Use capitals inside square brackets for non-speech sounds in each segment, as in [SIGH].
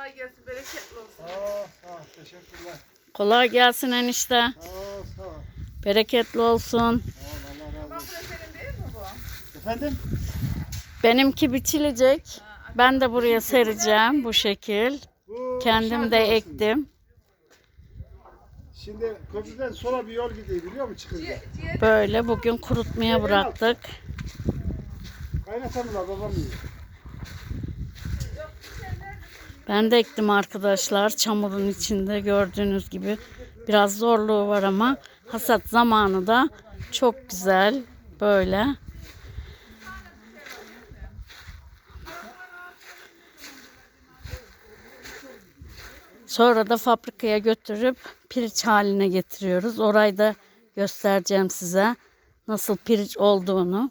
Kolay gelsin, bereketli olsun. Sağ ol, sağ ol. Teşekkürler. Kolay gelsin enişte. Sağ ol, sağ ol. Bereketli olsun. Efendim? Benimki biçilecek. Ben de buraya sereceğim bu şekil. Bu Kendim de ektim. Şimdi köprüden sola bir yol gidiyor biliyor musun çıkınca? Böyle bugün kurutmaya bıraktık. Kaynatamıyorlar babam yiyor. Ben de ektim arkadaşlar. Çamurun içinde gördüğünüz gibi. Biraz zorluğu var ama hasat zamanı da çok güzel. Böyle. Sonra da fabrikaya götürüp piriç haline getiriyoruz. Orayı da göstereceğim size. Nasıl piriç olduğunu.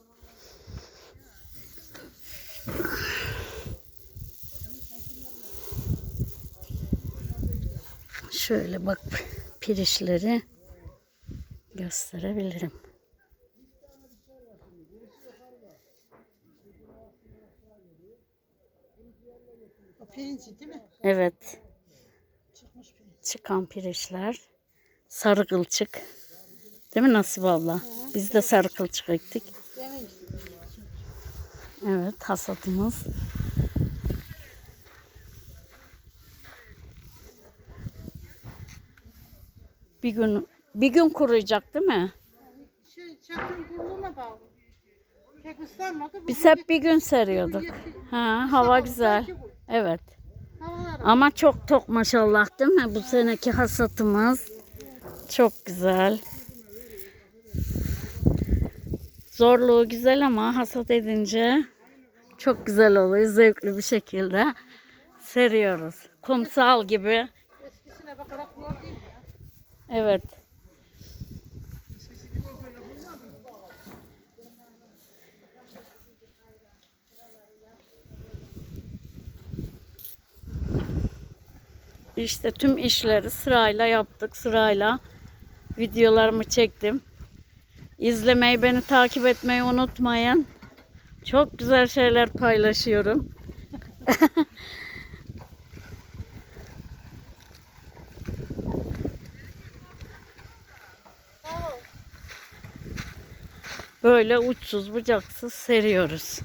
Şöyle bak [LAUGHS] pirişleri gösterebilirim. O pirinci değil mi? Evet, Çıkmış pirinç. çıkan pirişler. Sarı kılçık. Değil mi Nasip abla? Biz de sarı kılçık ektik. Evet, hasatımız. Bir gün bir gün kuruyacak değil mi? şey çatın kuruluğuna bağlı. Pek ıslanmadı. Biz hep bir gün seriyorduk. Ha, hava güzel. Evet. Ama çok tok maşallah değil mi? Bu seneki hasatımız çok güzel. Zorluğu güzel ama hasat edince çok güzel oluyor. Zevkli bir şekilde seriyoruz. Kumsal gibi. Evet. İşte tüm işleri sırayla yaptık. Sırayla videolarımı çektim. İzlemeyi, beni takip etmeyi unutmayın. Çok güzel şeyler paylaşıyorum. [LAUGHS] Böyle uçsuz bucaksız seriyoruz.